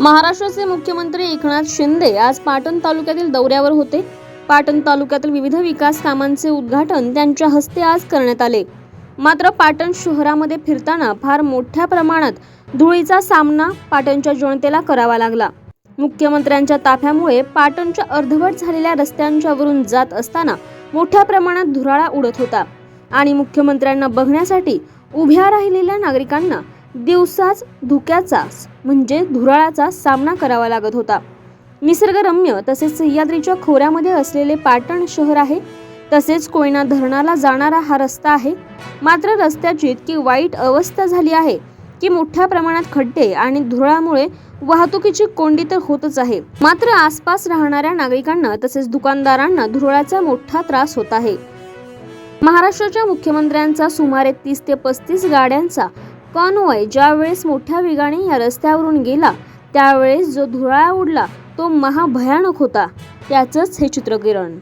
महाराष्ट्राचे मुख्यमंत्री एकनाथ शिंदे आज पाटण तालुक्यातील दौऱ्यावर होते. पाटण तालुक्यातील विविध विकास कामांचे उद्घाटन त्यांच्या हस्ते आज करण्यात आले. मात्र पाटण शहरामध्ये फिरताना फार मोठ्या प्रमाणात धुळीचा सामना पाटणच्या जनतेला करावा लागला. मुख्यमंत्र्यांच्या ताफ्यामुळे पाटणच्या अर्धवट झालेल्या रस्त्यांच्या वरून जात असताना मोठ्या प्रमाणात धुराळा उडत होता. आणि मुख्यमंत्र्यांना बघण्यासाठी उभ्या राहिलेल्या नागरिकांना दिवसाच धुक्याचा म्हणजे धुराळाचा सामना करावा लागत होता. निसर्गरम्य तसेच सह्याद्रीच्या खोऱ्यामध्ये असलेले पाटण शहर आहे तसेच कोयना धरणाला जाणारा हा रस्ता आहे. मात्र रस्त्याची इतकी वाईट अवस्था झाली आहे की मोठ्या प्रमाणात खड्डे आणि धुराळामुळे वाहतुकीची कोंडी तर होतच आहे. मात्र आसपास राहणाऱ्या नागरिकांना तसेच दुकानदारांना धुराळाचा मोठा त्रास होत आहे. महाराष्ट्राच्या मुख्यमंत्र्यांचा सुमारे तीस ते पस्तीस गाड्यांचा कॉनवॉय ज्यावेळेस मोठ्या वेगाने या रस्त्यावरून गेला त्यावेळेस जो धुराळा उडला तो महाभयानक होता. त्याचंच हे चित्रकिरण.